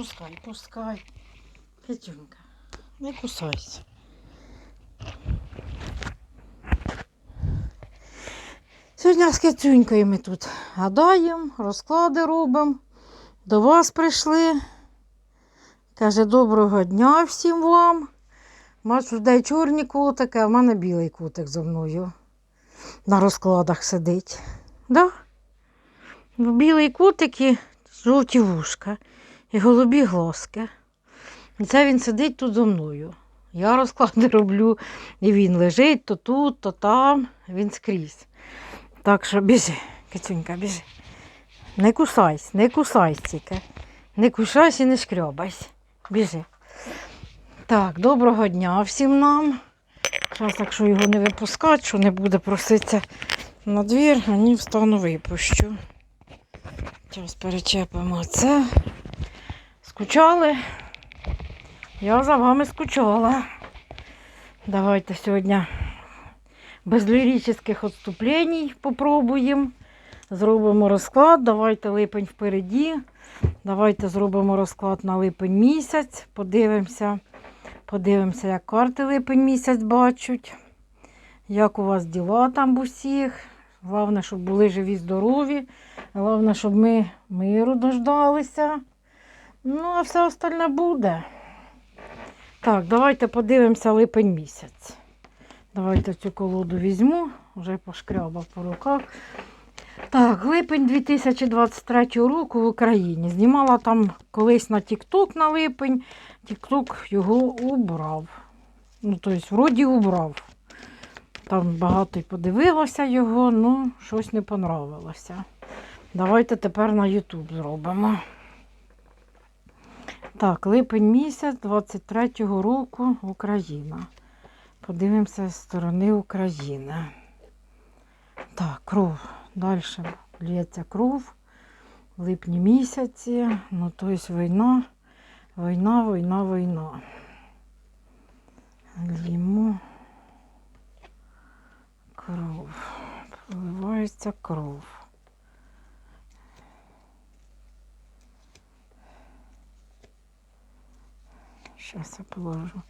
пускай, пускай. Петюнька, не кусайся. Сьогодні з Кицюнькою ми тут гадаємо, розклади робимо. До вас прийшли. Каже, доброго дня всім вам. Бачу, людей чорні котики, а в мене білий котик зо мною. На розкладах сидить. Да? Білий котик і жовті вушка, і голубі глазки. І це він сидить тут зо мною. Я розклади роблю, і він лежить то тут, то там, він скрізь. Так що біжи, кицюнька, біжи. Не кусайся, не кусайся тільки. Не кусайся і не шкрябайся. Біжи. Так, доброго дня всім нам. Зараз, якщо його не випускати, що не буде проситися на двір, мені встану випущу. Зараз перечепимо це. Скучали? Я за вами скучала. Давайте сьогодні без ліричних відступлень попробуємо. Зробимо розклад. Давайте липень впереді. Давайте зробимо розклад на липень місяць. Подивимося. Подивимося, як карти липень місяць бачать. Як у вас діла там в усіх. Головне, щоб були живі, здорові. Головне, щоб ми миру дождалися. Ну, а все остальне буде. Так, давайте подивимося липень місяць. Давайте цю колоду візьму, вже пошкрябав по руках. Так, липень 2023 року в Україні. Знімала там колись на TikTok на липень. TikTok його убрав. Ну, тобто, вроді убрав. Там багато й подивилося його, ну, щось не понравилося. Давайте тепер на YouTube зробимо. Так, липень місяць 23-го року Україна. Подивимося з сторони України. Так, кров. Далі лється кров. В липні місяці. Ну, тобто війна, війна, війна, війна. Лімо. Кров. Проливається кров. Сейчас я положу.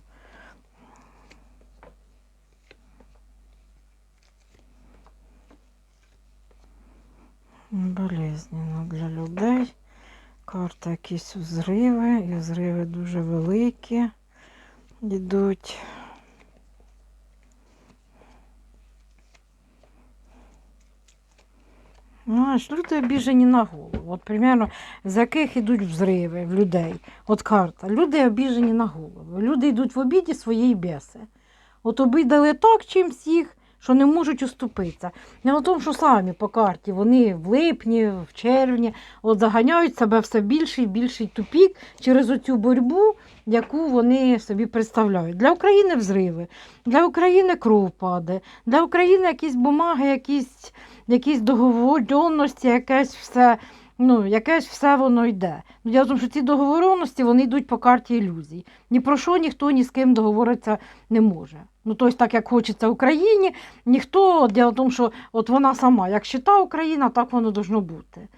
Болезненно для людей. Карта якісь зриви, і зриви дуже великі йдуть. Знаєш, люди обіжені на голову. От примерно з яких йдуть взриви в людей. От карта. Люди обіжені на голову. Люди йдуть в обіді своєї беси. От обидали так чимсь їх, що не можуть уступитися. Не в тому, що самі по карті вони в липні, в червні от заганяють себе все більший і більший тупік через оцю боротьбу, яку вони собі представляють. Для України взриви, для України кров паде, для України якісь бумаги, якісь, якісь договоренності, якесь все. Ну, якесь все воно йде. Ну, я тому, що ці договоренності вони йдуть по карті ілюзій. Ні про що ніхто ні з ким договоритися не може. Ну, тобто, так як хочеться Україні, ніхто, діло в тому, що от вона сама, як щита Україна, так воно должно бути.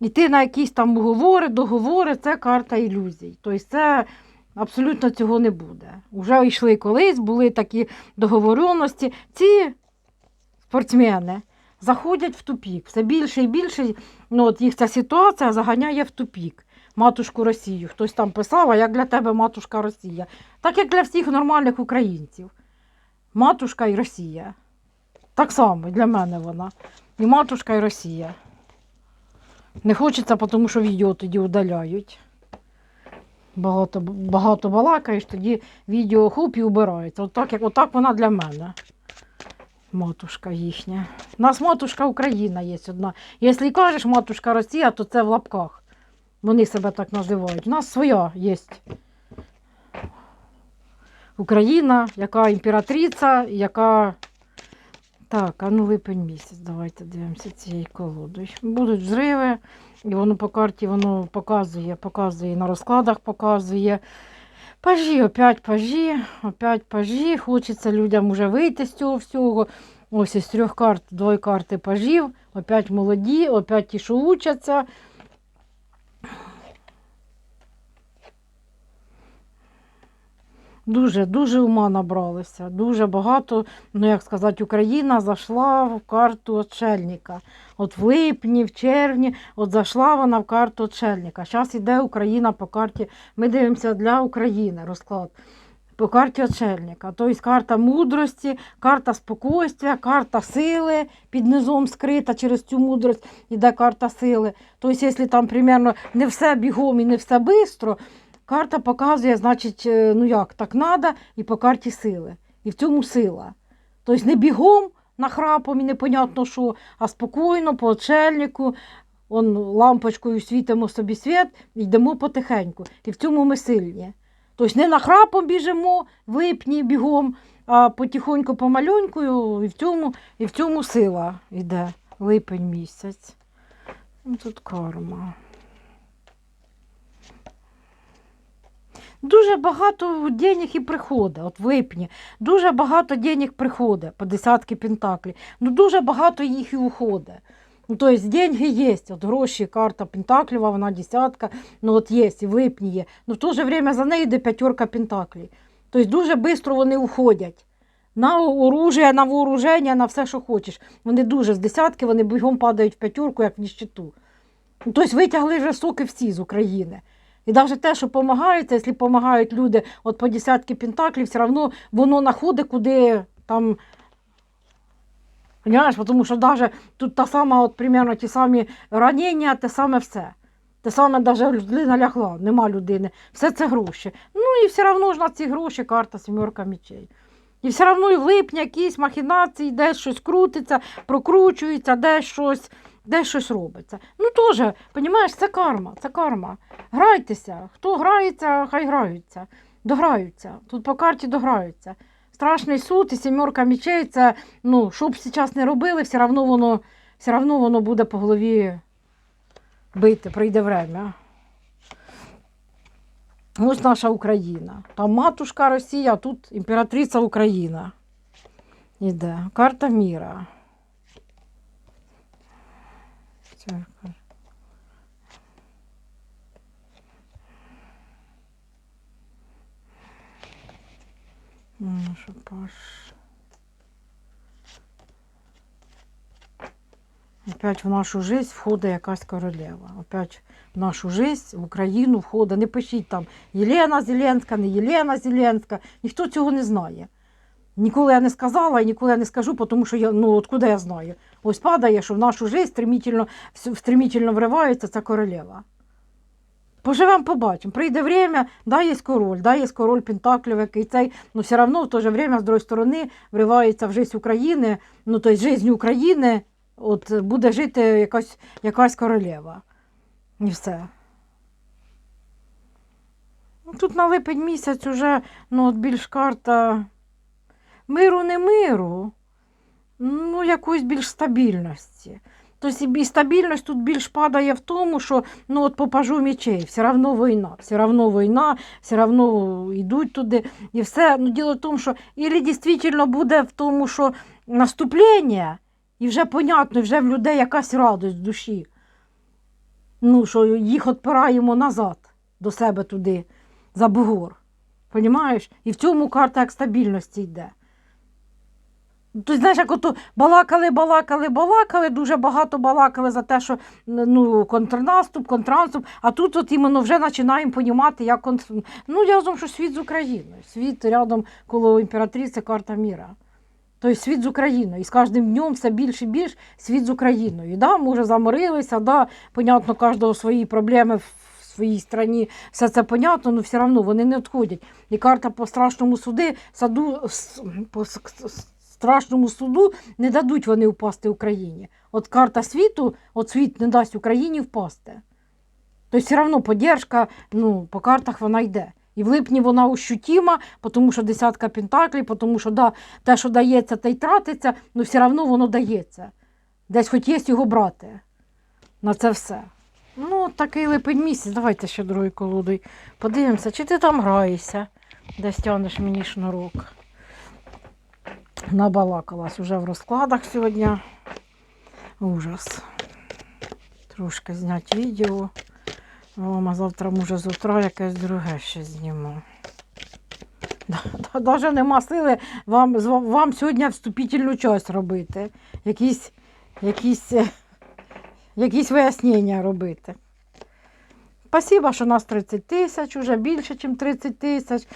Іти на якісь там уговори, договори це карта ілюзій. Тобто це абсолютно цього не буде. Уже йшли колись, були такі договоренності. Ці спортсмени заходять в тупік. Все більше і більше ну, от їх ця ситуація заганяє в тупік. Матушку Росію. Хтось там писав, а як для тебе матушка Росія. Так як для всіх нормальних українців. Матушка і Росія. Так само для мене вона. І матушка, і Росія. Не хочеться, тому що відео тоді удаляють. Багато, багато балакаєш, тоді відео хуп і убирається. Отак, як, отак вона для мене. Матушка їхня. У нас матушка Україна є одна. Якщо кажеш матушка Росія, то це в лапках. Вони себе так називають. У нас своя є. Україна, яка імператриця, яка. Так, а ну липень місяць. Давайте дивимося цією колодою. Будуть взриви, і воно по карті воно показує, показує на розкладах показує. Пажі, опять пажі, опять пажі. Хочеться людям уже вийти з цього всього. Ось із трьох карт, двоє карти пажів, опять молоді, опять ті, що учаться. Дуже, дуже ума набралися. Дуже багато, ну як сказати, Україна зайшла в карту очельника. От в липні, в червні, от зайшла вона в карту очельника. Зараз йде Україна по карті. Ми дивимося для України розклад. По карті очельника. Тобто карта мудрості, карта спокійствия, карта сили під низом скрита через цю мудрость йде карта сили. Тобто, якщо там примерно не все бігом і не все швидко, карта показує, значить, е, ну як, так треба, і по карті сили. І в цьому сила. Тобто не бігом нахрапом і непонятно що, а спокійно, по очельнику, он лампочкою світимо собі світ, і йдемо потихеньку. І в цьому ми сильні. Тобто не нахрапом біжимо в липні бігом, а потихоньку помалюнькою, і в цьому, і в цьому сила йде липень місяць. Ну, Тут карма. Дуже багато денег і приходить, от в липні. Дуже багато денег приходить по десятки пентаклів. Ну дуже багато їх і уходить. Ну, тобто деньги є, от гроші, карта Пентакліва, вона десятка, ну от є, і в липні є. Ну в то же время за нею йде п'ятерка Пентаклів. Тобто дуже швидко вони уходять. На оружие, на вооруження, на все, що хочеш. Вони дуже з десятки, вони бігом падають в п'ятерку, як в ніщиту. Ну, тобто витягли вже соки всі з України. І навіть те, що допомагають, якщо допомагають люди от по десятки пентаклів, все одно воно находить, куди там. Понимаєш? Тому що навіть тут та сама, от, примерно ті самі ранення, те саме все. Те саме навіть людина лягла, нема людини. Все це гроші. Ну і все одно ж на ці гроші карта сімерка мечей. І все одно і в липні якісь махінації, десь щось крутиться, прокручується, десь щось, десь щось робиться. Ну теж, розумієш, це карма, це карма. Грайтеся. Хто грається, хай граються. Дограються. Тут по карті дограються. Страшний суд і сімерка мечей це, ну, що б зараз не робили, все одно воно, все одно воно буде по голові бити, прийде время. Ось наша Україна. Там матушка Росія, а тут імператриця Україна. Іде. Карта міра. Це кар- М, що паш. Опять в нашу жизнь входить якась королева. Опять в нашу жизнь, в Україну входить. Не пишіть там Єлена Зеленська, не Єлена Зеленська. Ніхто цього не знає. Ніколи я не сказала і ніколи я не скажу, тому що я, ну, откуда я знаю. Ось падає, що в нашу жизнь стремительно, стремительно вривається ця королева. Поживемо, побачимо. Прийде время, да, є король, да, є король Пентаклів, який цей, ну все одно в то же время, з другої сторони, вривається в життя України, ну, тобто життя України, от буде жити якась, якась королева. І все. Ну, Тут на липень місяць уже ну, от більш карта миру не миру, ну, якоїсь більш стабільності. Тобто і стабільність тут більш падає в тому, що ну, от по пажу мечей, все одно війна, все одно війна, все одно йдуть туди. І все. Ну, діло в тому, що ілі дійсно буде в тому, що наступлення, і вже понятно, вже в людей якась радость в душі. Ну, що їх відпираємо назад до себе туди, за бугор. Понімаєш? І в цьому карта як стабільності йде. Ти знаєш, як ото балакали, балакали, балакали, дуже багато балакали за те, що ну, контрнаступ, контрнаступ, а тут от іменно вже починаємо розуміти, як контр... Ну, я думаю, що світ з Україною. Світ рядом коло імператриці карта міра. Тобто світ з Україною. І з кожним днем все більше і більше світ з Україною. Да, може, заморилися, да, понятно, кожного свої проблеми в своїй країні, все це понятно, але все одно вони не відходять. І карта по страшному суди, саду, по страшному суду не дадуть вони впасти Україні. От карта світу, от світ не дасть Україні впасти. Тобто все одно поддержка, ну, по картах вона йде. І в липні вона ощутима, тому що десятка пентаклів, тому що да, те, що дається, те й тратиться, але все одно воно дається. Десь хоч є його брати на це все. Ну, такий липень місяць. Давайте ще другою колодою подивимося, чи ти там граєшся, десь тягнеш мені шнурок. Набалакалась уже в розкладах сьогодні. Ужас. Трошки зняти відео. О, а завтра, може, з утра якесь друге ще зніму. Навіть нема сили вам, вам сьогодні вступительну часть робити. Якісь, якісь, якісь вияснення робити. Спасибо, що нас 30 тисяч, уже більше, ніж 30 тисяч.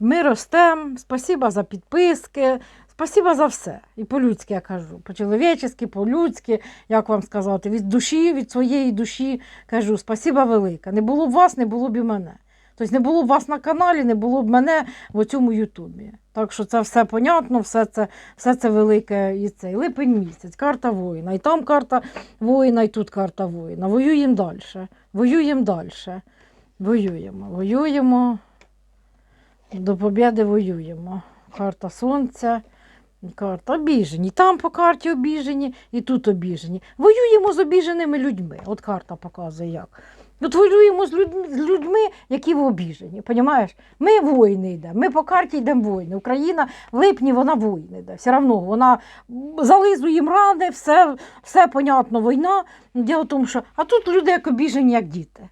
Ми ростемо. Спасибо за підписки. Спасибо за все. І по-людськи я кажу. По-чоловічески, по-людськи, як вам сказати, від душі, від своєї душі кажу, спасибо велике. Не було б вас, не було б і мене. Тобто не було б вас на каналі, не було б мене в цьому Ютубі. Так що це все понятно, все це, все це велике і цей липень місяць, карта воїна. І там карта воїна, і тут карта воїна. Воюємо далі. Воюємо далі. Воюємо, воюємо. До побєди воюємо. Карта сонця, карта обіжені. Там по карті обіжені, і тут обіжені. Воюємо з обіженими людьми. От карта показує як. От воюємо з людьми які в обіжені. Понімаєш? Ми воїни йдемо. Ми по карті йдемо воїни. Україна в липні вона воїни йде. Все одно вона зализує їм рани, все, все понятно, війна. Діло в тому, що а тут люди як обіжені, як діти.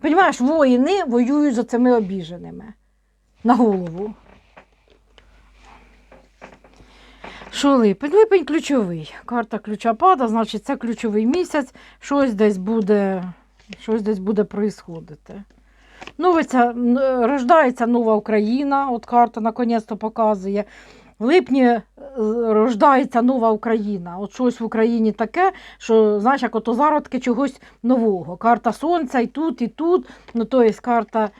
Понімаєш, воїни воюють за цими обіженими на голову. Що липень? Ключовий. Карта ключа пада, значить, це ключовий місяць, щось десь буде, щось десь буде происходити. Новиця, рождається нова Україна, от карта наконець-то показує. В липні е, рождається нова Україна. От щось в Україні таке, що знаєш, як ото зародки чогось нового. Карта сонця і тут, і тут. Ну, то є карта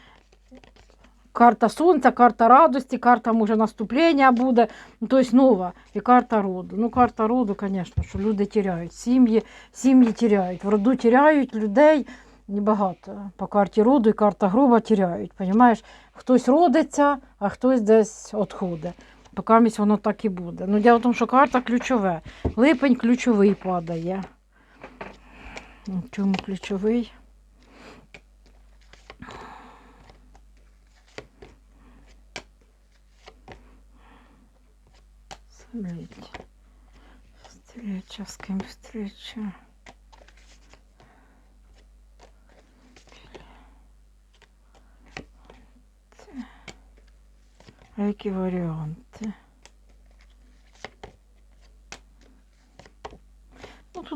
карта сонця, карта радості, карта може наступлення буде, ну, тобто нова, і карта роду. Ну, карта роду, звісно, що люди тіряють, сім'ї, сім'ї тіряють, в роду тіряють людей небагато. По карті роду і карта груба тіряють. Понімаєш? Хтось родиться, а хтось десь відходить. Поки місць воно так і буде. Ну, діло в тому, що карта ключове. Липень ключовий падає. Ну, чому ключовий? Смотрите. Встреча, с кем встреча? А які?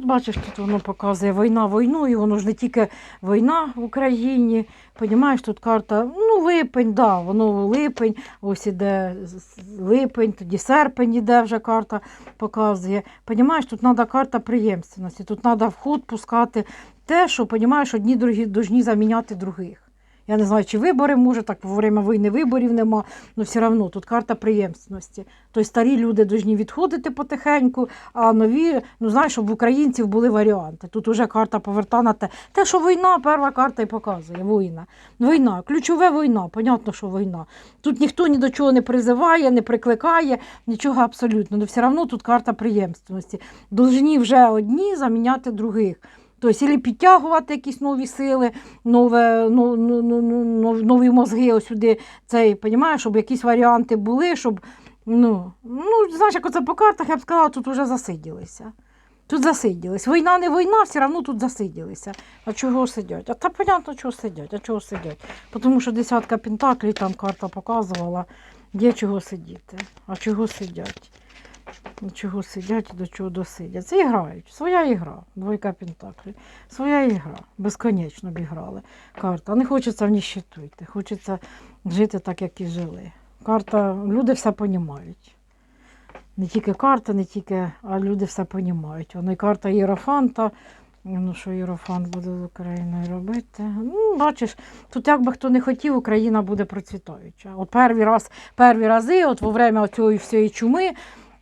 Тут бачиш, тут воно показує війна війну, і воно ж не тільки війна в Україні. Понімаєш, тут карта, ну, липень, да, воно липень, ось іде липень, тоді серпень іде вже карта показує. Понімаєш, тут треба карта приємственності, тут треба вход пускати те, що понімаєш, одні другі дожні заміняти других. Я не знаю, чи вибори може, так во время війни виборів нема, але все одно тут карта приємственності. Тобто старі люди повинні відходити потихеньку, а нові, ну знаєш, щоб в українців були варіанти. Тут уже карта поверта на те. Те, що війна, перша карта і показує. Війна. Війна, ключове війна, понятно, що війна. Тут ніхто ні до чого не призиває, не прикликає, нічого абсолютно. Але все одно тут карта приємственності. Должні вже одні заміняти других. Тобто, або підтягувати якісь нові сили, нове, ну, ну, ну, ну, нові мозги ось сюди, цей, понімаєш, щоб якісь варіанти були, щоб, ну, ну, знаєш, як оце по картах, я б сказала, тут вже засиділися. Тут засиділись. Війна не війна, все одно тут засиділися. А чого сидять? А та понятно, чого сидять. А чого сидять? Тому що десятка пентаклей, там карта показувала, є чого сидіти. А чого сидять? До чого сидять і до чого досидять. І грають. Своя ігра. Двойка пентаклів. Своя ігра. Безконечно обіграли. Карта. Не хочеться в ніщиту йти. Хочеться жити так, як і жили. Карта, люди все понімають. Не тільки карта, не тільки, а люди все понімають. Воно і карта Єрофанта. Ну, що Єрофант буде з Україною робити? Ну, бачиш, тут як би хто не хотів, Україна буде процвітаюча. От перший раз, перші рази, от во время цієї всієї чуми,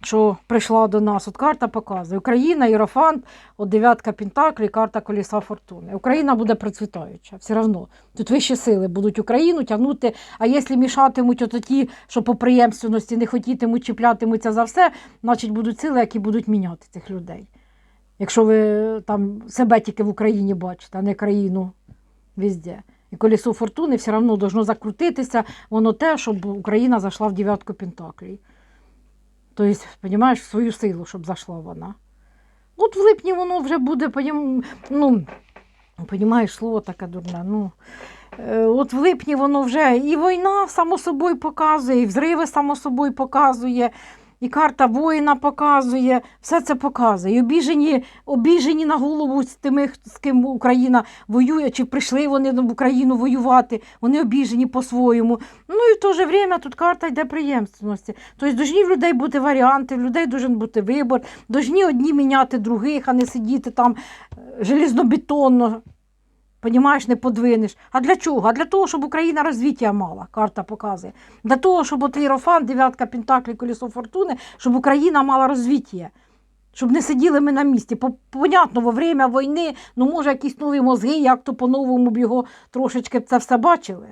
що прийшла до нас, от карта показує. Україна, Єрофант, от дев'ятка Пентаклі, карта Коліса Фортуни. Україна буде процвітаюча, все одно. Тут вищі сили будуть Україну тягнути, а якщо мішатимуть от ті, що по приємственності не хотітимуть, чіплятимуться за все, значить будуть сили, які будуть міняти цих людей. Якщо ви там себе тільки в Україні бачите, а не країну везде. І колесо фортуни все одно должно закрутитися, воно те, щоб Україна зайшла в дев'ятку Пентаклей. Тобто, розумієш, в свою силу, щоб зайшла вона. От в липні воно вже буде, ну, Понімаєш, слово таке дурне. Ну, е, от в липні воно вже і війна само собою показує, і взриви само собою показує, і карта воїна показує, все це показує. І обіжені, обіжені на голову з тими, з ким Україна воює, чи прийшли вони в Україну воювати, вони обіжені по-своєму. Ну і в то же время тут карта йде приємственності. Тобто в людей бути варіанти, в людей должен бути вибір, должні одні міняти других, а не сидіти там е, железнобетонно. Понімаєш, не подвинеш. А для чого? А для того, щоб Україна розвиття мала, карта показує. Для того, щоб от Єрофан, дев'ятка Пентаклі, колесо фортуни, щоб Україна мала розвиття. Щоб не сиділи ми на місці. Понятно, во время війни, ну може якісь нові мозги, як то по-новому б його трошечки це все бачили.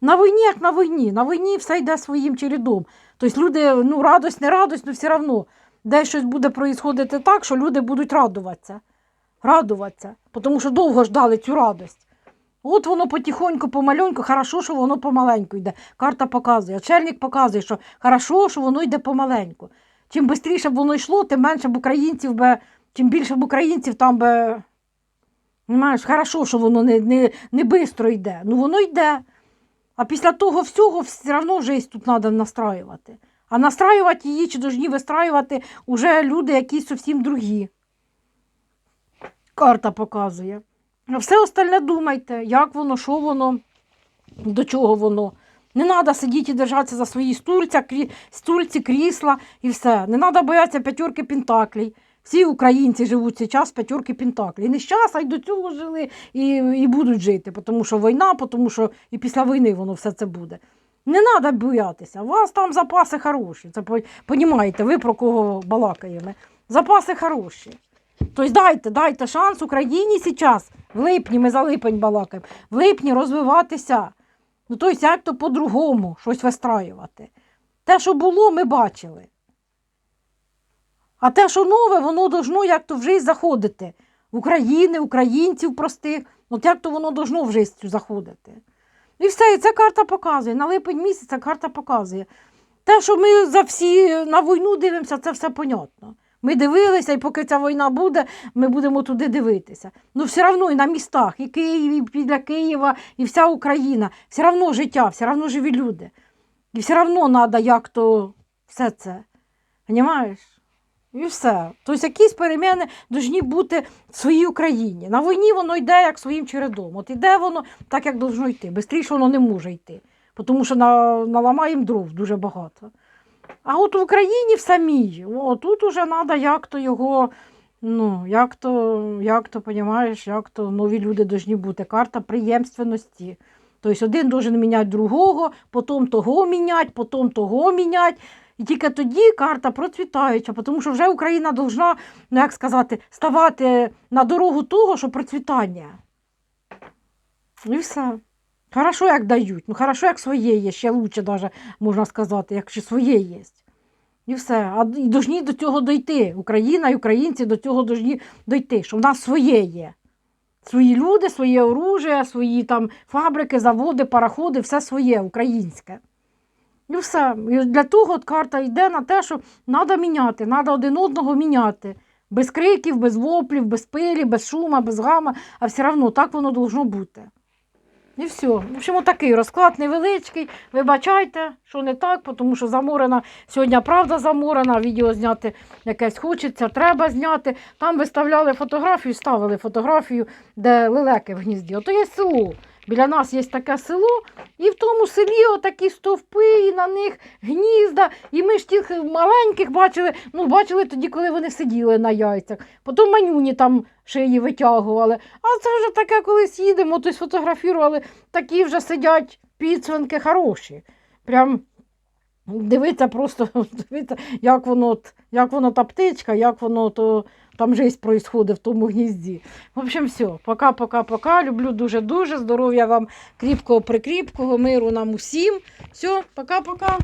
На війні, як на війні. На війні все йде своїм чередом. Тобто люди, ну, радость, не радость, ну все одно. Десь щось буде проїсходити так, що люди будуть радуватися. Радуватися. Тому що довго ждали цю радость. От воно потихоньку, помаленьку, хорошо, що воно помаленьку йде. Карта показує. Очельник показує, що хорошо, що воно йде помаленьку. Чим швидше б воно йшло, тим менше б українців би, чим більше б українців там би. Знаєш, хорошо, що воно не, не, не бистро йде. Ну воно йде. А після того всього все одно життя тут треба настраювати. А настраювати її чи повинні вистраювати уже люди якісь зовсім другі. Карта показує. А все остальне думайте, як воно, що воно, до чого воно. Не треба сидіти і держатися за свої стульця, крі... стульці, крісла і все. Не треба боятися п'ятерки пентаклей. Всі українці живуть зараз в п'ятерки пентаклей. Не зараз, а й до цього жили і, і будуть жити, тому що війна, тому що і після війни воно все це буде. Не треба боятися. У вас там запаси хороші. Це понімаєте, ви про кого балакаємо. Запаси хороші. Тобто дайте, дайте шанс Україні зараз, в липні, ми за липень балакаємо, в липні розвиватися. Ну, тобто, як то по-другому щось вистраювати. Те, що було, ми бачили. А те, що нове, воно должно як то в життя заходити. В України, українців простих, от як то воно должно в життя заходити. І все, і ця карта показує. На липень місяць ця карта показує. Те, що ми за всі на війну дивимося, це все понятно. Ми дивилися, і поки ця війна буде, ми будемо туди дивитися. Ну, все одно і на містах, і Київ, і біля Києва, і вся Україна, все одно життя, все одно живі люди. І все одно треба як то все це. Понімаєш? І все. Тобто якісь переміни повинні бути в своїй Україні. На війні воно йде як своїм чередом. От іде воно так, як должно йти. Бистріше воно не може йти. Тому що на, наламаємо дров дуже багато. А от в Україні в самій, о, тут уже треба як то його, ну, як то, як то, понімаєш, як то нові люди повинні бути. Карта приємственності. Тобто один должен міняти другого, потім того міняти, потім того міняти. І тільки тоді карта процвітаюча, тому що вже Україна повинна, ну як сказати, ставати на дорогу того, що процвітання. І все. Хорошо, як дають. Ну, хорошо, як своє є, ще лучше даже, можна сказати, якщо своє є. І все. А і повинні до цього дойти. Україна і українці до цього повинні дойти, що в нас своє є. Свої люди, своє оружие, свої там фабрики, заводи, пароходи, все своє, українське. І все. І для того от карта йде на те, що треба міняти, треба один одного міняти. Без криків, без воплів, без пилі, без шума, без гама, а все одно так воно должно бути. І все. В общем, такий розклад невеличкий. Вибачайте, що не так, тому що заморена сьогодні правда заморена, відео зняти якесь хочеться, треба зняти. Там виставляли фотографію, ставили фотографію, де лелеки в гнізді. Ото є село. Біля нас є таке село, і в тому селі отакі стовпи, і на них гнізда. І ми ж тих маленьких бачили, ну бачили тоді, коли вони сиділи на яйцях. Потім манюні там шиї витягували. А це вже таке, коли їдемо, то сфотографували, такі вже сидять підсвинки хороші. Прям дивиться просто, дивиться, як воно, як воно та птичка, як воно то там жесть происходит в тому гнізді. В общем, все. Пока, пока, пока. Люблю дуже-дуже. Здоров'я вам кріпкого, прикріпкого, миру нам усім. Все, пока-пока.